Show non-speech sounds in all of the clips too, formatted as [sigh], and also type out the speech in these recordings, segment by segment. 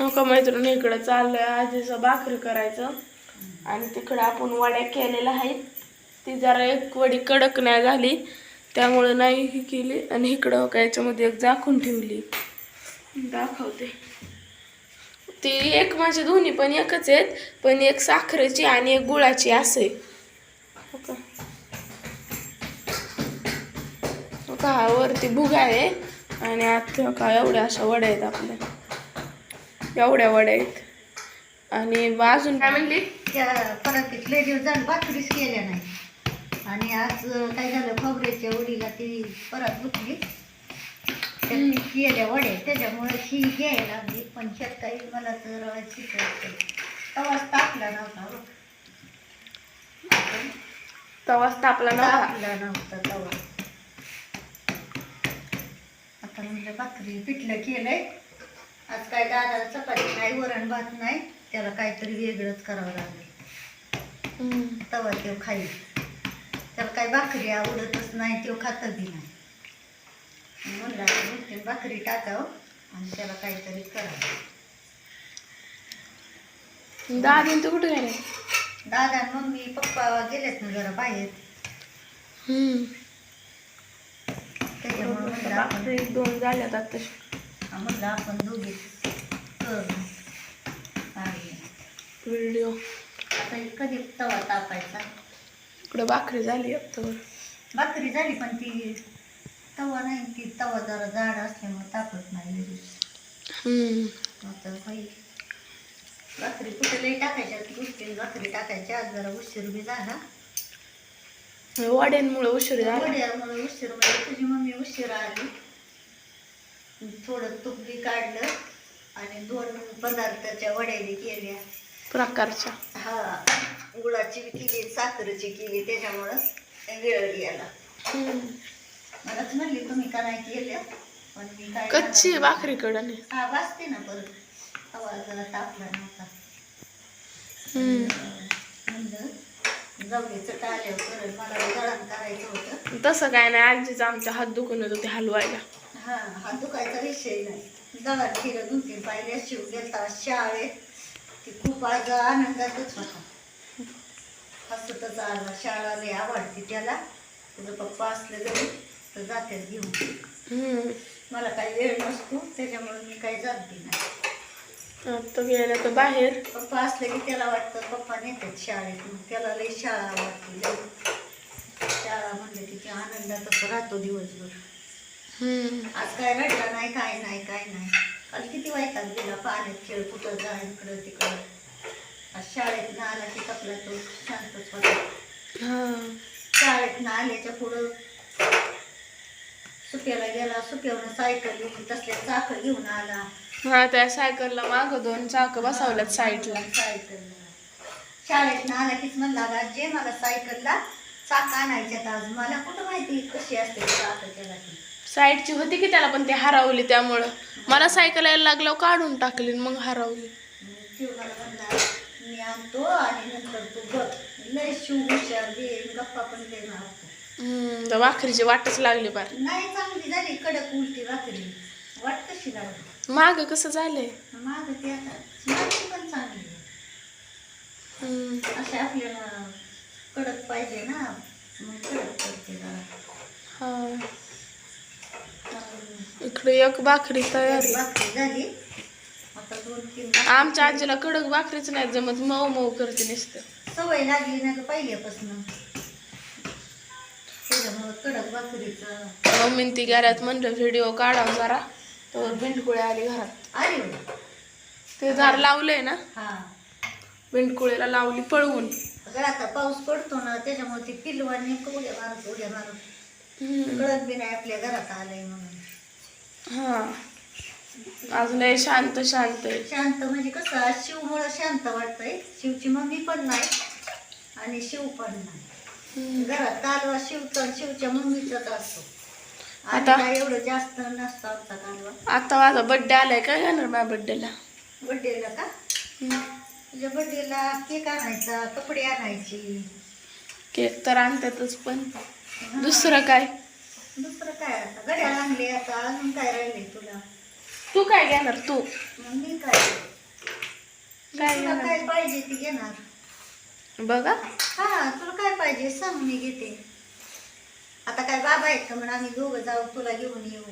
हो का मैत्रिणी इकडं चाललंय आजीचं भाकरी करायचं. आणि तिकडं आपण वड्या केलेल्या आहेत. ती जरा एक वडी कडक नाही झाली त्यामुळं नाही ही केली. आणि इकडं का याच्यामध्ये एक झाकून ठेवली. दाखवते. ती एक माझी दोन्ही पण एकच आहेत पण एक साखरेची आणि एक गुळाची असे. का हो का वरती भुगा आहे. आणि आत का एवढ्या अशा वड्या आहेत आपल्या. एवढ्या वड्या आहेत. आणि अजून काय म्हणली? त्या परत इथले दिवस झाले भाकरीच केल्या नाही. आणि आज काय झालं खोबऱ्याच्या उडीला ती परत बुकली हम्म. केल्या वडे त्याच्यामुळे ही घ्यायला लागली. पण काही मला तर शिकायचं तवाच तापला नव्हता हो. तवाच तापला नव्हता? तापला नव्हता तवा. आता म्हणलं भाकरी पिठलं केलंय. आज काय दादा चपाती नाही वरण भात नाही त्याला काहीतरी वेगळंच करावं लागेल. हम्म. तवा तो खाईल. त्याला काही भाकरी आवडतच नाही तो खात बी नाही. म्हणलं भाकरी टाकावं आणि त्याला काहीतरी करावं दादीन तू कुठे गेले? दादा मम्मी पप्पा गेलेत ना जरा बाहेर. हम्म. त्याच्यामुळे दोन झाल्यात आता म्हणलं आपण दोघी करू आणि व्हिडिओ आता हे कधी तवा तापायचा. इकडं भाकरी झाली आता भाकरी झाली पण ती तवा नाही ती तवा जरा जाड असल्यामुळे तापत नाही लगेच. आता भाकरी कुठे लई टाकायच्या गोष्टी भाकरी टाकायच्या आज जरा उशीर बी झाला. वाड्यांमुळे उशीर झाला. वड्यामुळे उशीर म्हणजे तुझी मम्मी उशीर आली. थोडं तूप बी काढलं आणि दोन पदार्थाच्या वड्याने केल्या. प्रकारच्या. हा गुळाची केली साखरेची केली त्याच्यामुळं वेळ गेला. मलाच म्हणली तुम्ही का नाही केल्या? पण मी काय कच्ची भाकरीकडं नाही हा वाचते ना परत. तवा जरा तापला नव्हता. म्हणलं जाऊ दे चट आल्यावर परत मला करायचं होतं. तसं काय नाही आजीचं आमच्या हात दुखून होते हलवायला. हा हा दुखायचा विषय नाही दळण केलं दोन तीन पाहिल्या शिव गेलता शाळेत. ती खूप आज आनंदातच होता. हसतच आला शाळा लय आवडते त्याला. तुझं पप्पा असलं तरी तर जातेच घेऊन. मला काही वेळ नसतो त्याच्यामुळे मी काही जात नाही. आता गेलं तर बाहेर. पप्पा असले की त्याला वाटतं पप्पा नेतात शाळेत. मग त्याला लई शाळा आवडते. लई शाळा म्हणलं की त्या आनंदातच राहतो दिवसभर. आज काय रडला नाही काय नाही काय नाही. काल किती वैताग दिला पाण्यात खेळ कुठं जा इकडं तिकडं. आज शाळेत ना आला की आपला तो शांतच होता. हा. शाळेत ना आल्याच्या पुढं सुक्याला गेला सुक्यावरून सायकल घेऊन तसल्या चाक घेऊन आला. हा त्या सायकलला माग दोन चाक बसवल्यात साईडला. सायकलला. शाळेत ना आला कीच म्हणला "अगं आजी मला सायकलला चाक आणायच्यात आज मला कुठं माहिती कशी असते चाक त्याला? ती साईडची होती की त्याला पण ती हरवली त्यामुळं. मला सायकल यायला लागल्यावर काढून टाकली मग हरवली. मी आणतो आणि नंतर तू बघ. लय शिव हुशार दे गप्पा पण दे मारतो. हम्म, तर भाकरीची वाटच लागली बार. नाही चांगली झाली. कडक उलटी भाकरी वाट कशी लागली माग कसं झालंय? माग ते आता माझी पण चांगली. असे आपल्याला कडक पाहिजे ना. मग कडक करते जरा हा चांगली. इकडे एक भाकरी तयार. झाली. आमच्या आजीला कडक भाकरीच नाही जमत मऊ मऊ करते नुसतं. सवय लागली ना पहिल्यापासून. कडक भाकरीचं. मम्मीन ती घरात म्हणलं व्हिडिओ काढा जरा. तर बिंडकुळे आली घरात. आली. ते झाड लावलंय ना? हा. बिंडकुळेला लावली पळवून. आता पाऊस पडतो ना त्याच्यामुळे ती पिलवानी उड्या मारत उड्या हम्म. कळत बी नाही आपल्या घरात आलंय म्हणून. हा. अजून शांत शांत आहे. शांत म्हणजे कसं आज शिवमुळं शांत वाटतंय. शिवची मम्मी पण नाही आणि शिव पण नाही. घरात कालवा शिवचा आणि शिवच्या मम्मीचाच असतो. आता- काय एवढं जास्त नसतं आमचा कालवा. आता माझा बड्डे आलाय काय घेणार माझ्या बड्डेला बड्डेला का? तुझ्या बड्डेला केक आणायचा कपडे आणायची. केक तर आणतातच पण. दुसरं काय? दुसरं काय आता? घड्याळ आणले आता. अजून काय राहिले तुला? तू काय घेणार? तू. मग मी काय काय तुला घेणार? काय पाहिजे ती घेणार? बघा. हा तुला काय पाहिजे सांग मी घेते. आता काय बाबा आहेत का म्हणून आम्ही दोघं जाऊ तुला घेऊन येऊ.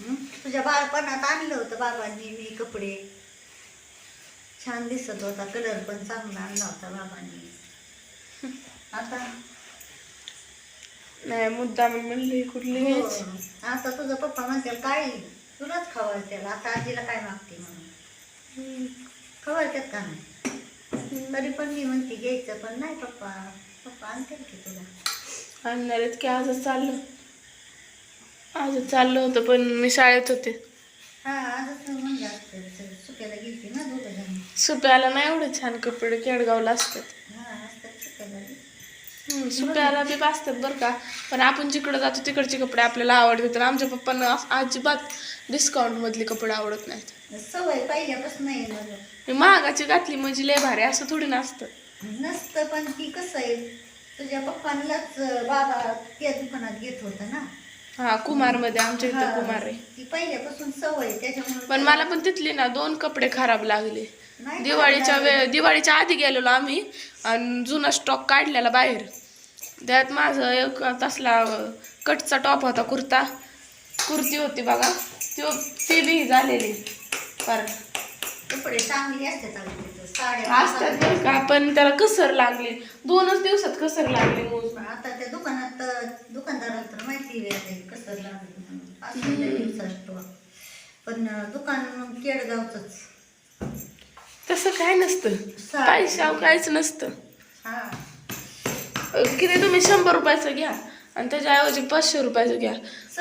हं? तुझ्या बाळपणात आणलं होतं बाबांनी मी कपडे. छान दिसत होता कलर पण चांगला आणला होता बाबांनी. [laughs] आता नाही मुद्दा मी म्हणली कुठली? हो. आता तुझा पप्पा म्हणतील काय तुलाच खवाल त्याला आता आजीला काय मागते म्हणून? हम्म. खवळतात का नाही? तरी पण मी म्हणते घ्यायचं पण नाही पप्पा. पप्पा आणतील की तुला? आणणार आहेत की आजच चाललं? आजच चाललं होतं पण मी शाळेत होते. हा सुप्याला नाही एवढे छान कपडे केडगावला असतात. सुप्याला बी असतात बरं का. पण आपण जिकडं जातो तिकडचे कपडे आपल्याला आवडतात आणि आमच्या पप्पांना अजिबात डिस्काउंट मधले कपडे आवडत नाहीत. सवय पहिल्यापासून नाही महागाची घातली म्हणजे लय भारी असं थोडी नसतं. नसतं पण ती कसं आहे तुझ्या पप्पांनाच बाबा त्या दुकानात घेत होता ना. हा कुमारमध्ये आमच्या इथं कुमार आहे. ती पहिल्यापासून सवय त्याच्यामुळे पण मला पण तिथली ना दोन कपडे खराब लागले. दिवाळीच्या वेळ दिवाळीच्या आधी गेलेलो आम्ही आणि जुना स्टॉक काढलेला बाहेर. त्यात माझं एक तसला कटचा टॉप होता कुर्ता. कुर्ती होती बघा. तो ती बी झालेली. पर कपडे चांगले असतात बरं का पण त्याला कसर लागली. दोनच दिवसात कसर लागली मोज आता त्या दुकानात तर दुकानदाराला तर माहिती आहे कसं लागलं दिवसात पण दुकान मग केडगावच तसं काय नसतं. पैशाव काहीच नसतं. हा. किती तुम्ही शंभर रुपयाचं घ्या आणि त्याच्याऐवजी पाचशे रुपयाचं घ्या.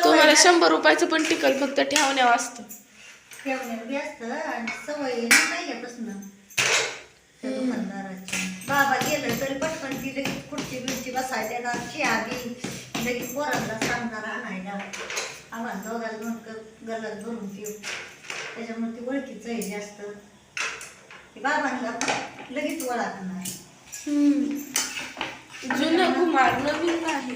तुम्हाला शंभर रुपयाचं पण टिकल फक्त ठेवण्यावर असतं. बाबा गेलं तरी पटकन ती लगेच खुर्ची बिर्ची बसायला बी. लगेच पोरांना सांगणार आणायला. आम्हाला दोघाला दोन गल्लात भरून पिऊ त्याच्यामुळे ती ओळखीचं आहे जास्त. बाबांना लगेच ओळखणार. जुनं कुमार नवीन नाही.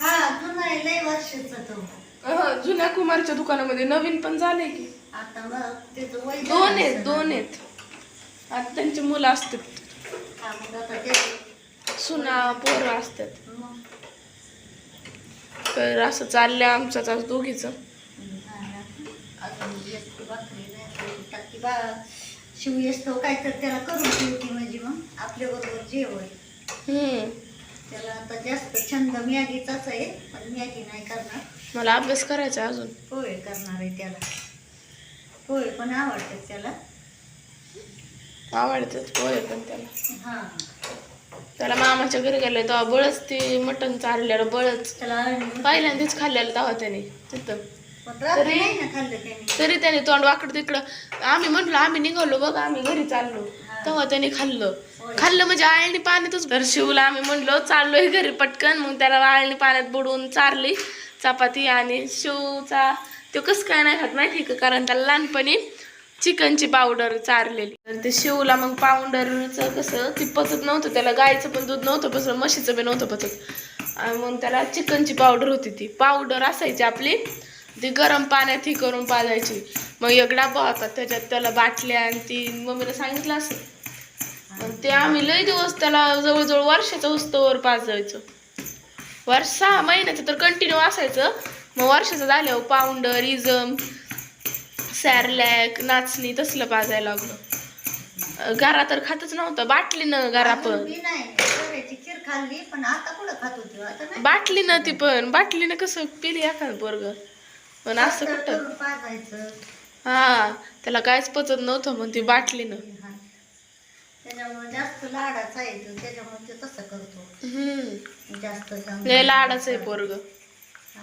हा जुना आहे लय वर्षाचा तो. अहं, जुन्या कुमारच्या दुकानामध्ये नवीन पण झाले की. आता मग त्याचं वय दोन झालं आहेत असेल. दोन आहेत. आता त्यांची मुलं असतात. हा मग आता ते सुना पोरं असतात. मग. तर असं चाललंय आज दोघीचं. बा. शिव काय तर त्याला करून ठेवते म्हणजे मग. आपल्या बरोबर जेवण. हम्म. त्याला आता जास्त छंद मॅगीचाच आहे पण मॅगी नाही करणार. मला अभ्यास करायचा अजून. पोहे करणार आहे त्याला. पोहे पण आवडतात त्याला. आवडतात पोहे पण त्याला. हा. त्याला मामाच्या घरी गेले तेव्हा बळच ते मटण चाललेलं बळच. त्याला अळणी- पहिल्यांदाच खाल्लेलं तेव्हा त्याने तिथं. पण रात्री तरी- नाही ना खाल्लं त्याने. तरी त्याने तोंड वाकडं तिकडं. आम्ही म्हटलो आम्ही निघालो बघ आम्ही घरी चाललो. तेव्हा त्याने खाल्लं. खाल्लं म्हणजे आळणी पाण्यातच तर शिवला आम्ही म्हणलो चाललोय घरी पटकन. मग त्याला आळणी पाण्यात बुडवून चारली. चपाती आणि शिवचा. तो कसं काय नाही खात माहिती का? कारण त्याला लहानपणी चिकनची पावडर चारलेली. तर ते शिवला मग पावडरचं कसं ती पचत नव्हतं. त्याला गायचं पण दूध नव्हतं पचलं म्हशीचं पण नव्हतं पचत. आणि मग त्याला चिकनची पावडर होती ती. पावडर असायची आपली. ती गरम पाण्यात ही करून पाजायची. मग एक डाबा होता त्याच्यात त्याला बाटल्या आणि ती मम्मीला सांगितलं असं ते आम्ही लय दिवस त्याला जवळजवळ वर्षाचं उस्तवर पाजायचो वर्ष सहा महिन्याचं तर कंटिन्यू असायचं. मग वर्षाचं झाल्यावर पावडर इजम सॅरलॅक नाचणी तसलं पाजायला लागलं. गारा तर खातच नव्हतं. बाटलीनं गारा अजून पण. बी नाही. रव्याची खीर खाल्ली पण आता कुठं खात होती? आता नाही. बाटलीनं ती पण. बाटलीनं कसं पिली एखाद पोरग. पण असं कुठं? हा त्याला काहीच पचत नव्हतं मग ती बाटलीनं हा. त्याच्यामुळे जास्त लाडाचा आहे तो त्याच्यामुळे ते तसं करतो. हम्म. जास्त चांगलं. लय लाडाचं आहे पोरग. हा.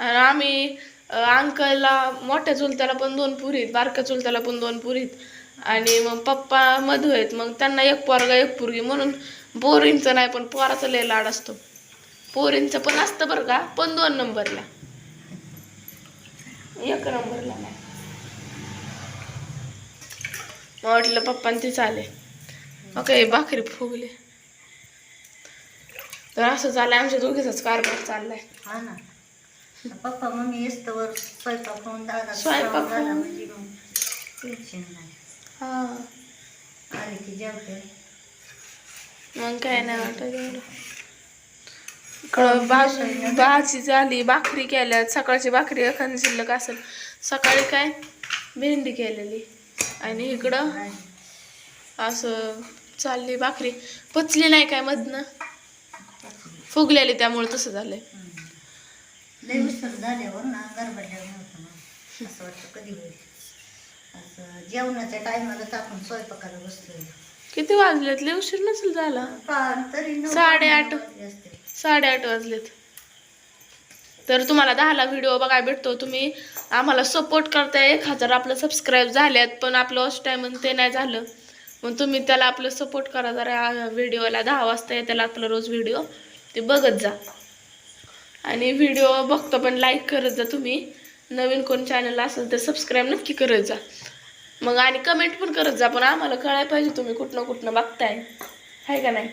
आणि आम्ही अंकलला मोठ्या चुलत्याला पण दोन पुरीत बारक्या चुलत्याला पण दोन पुरीत आणि मग पप्पा मधू आहेत मग त्यांना एक पोरगा एक पुरगी म्हणून पोरींचं नाही पण पोराचा लय लाड असतो. पोरींचं पण असतं बरं का पण दोन नंबरला. एक नंबरला नाही. मग वाटलं पप्पान ते चाले ओके भाकरी फुगले. तर असं चाललंय आमच्या दोघीचाच कारभार चाललाय. हा ना. पप्पा मम्मी स्वयंपाक होऊन दादा स्वयंपाक झाला. म्हणजे मग टेन्शन नाही. हा. आली की जेवते. मग काय नाही वाटत एवढं. भाजी झाली भाकरी केल्या. सकाळची भाकरी एखादी शिल्लक असेल. सकाळी काय? भेंडी केलेली. आणि इकडं असं चालली भाकरी. पचली नाही काय मधनं? फुगलेली त्यामुळे तसं झालंय. लय उशीर झाल्यावर ना गरबडल्यावर नव्हतं ना असं वाटतं कधी होईल. असं जेवणाच्या टायमालाच आपण स्वयंपाकाला किती वाजलेत? उशीर नसेल झाला. तरी साडेआठ. साडेआठ वाजलेत. तर तुम्हाला दहाला व्हिडिओ बघायला भेटतो. तुम्ही आम्हाला सपोर्ट करताय. एक हजार आपलं सबस्क्राईब झाल्यात पण आपलं वॉच टाईम ते नाही झालं. मग तुम्ही त्याला आपलं सपोर्ट करा. जरा व्हिडिओला दहा वाजता त्याला आपलं रोज व्हिडिओ ते बघत जा. आणि व्हिडिओ बघतो पण लाईक करत जा तुम्ही. नवीन कोण चॅनल असेल तर सबस्क्राईब नक्की करत जा. मग आणि कमेंट पण करत जा पण आम्हाला कळायला पाहिजे तुम्ही कुठनं कुठनं बघताय. आहे का नाही?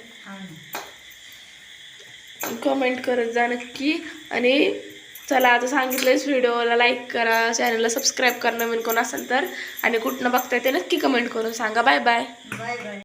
कमेंट करत जा नक्की. आणि चला आता सांगितलंयच व्हिडिओला लाईक करा चॅनलला सबस्क्राईब करा नवीन कोण असेल तर. आणि कुठनं बघताय ते नक्की कमेंट करून सांगा. Bye bye bye bye